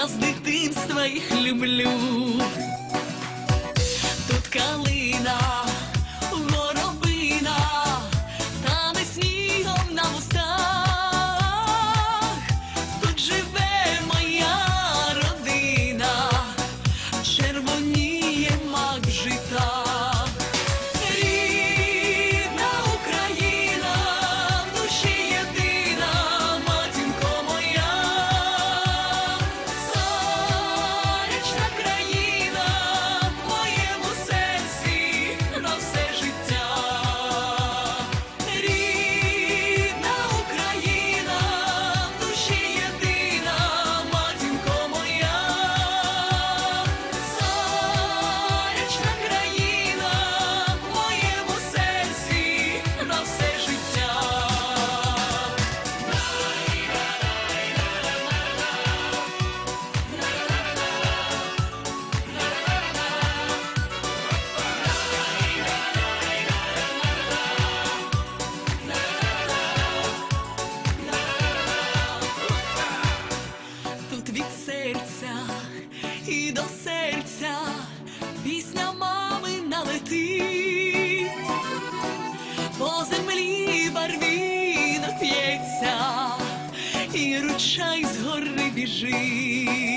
я з дитинства їх люблю. Тут калина. Маша з гори біжить.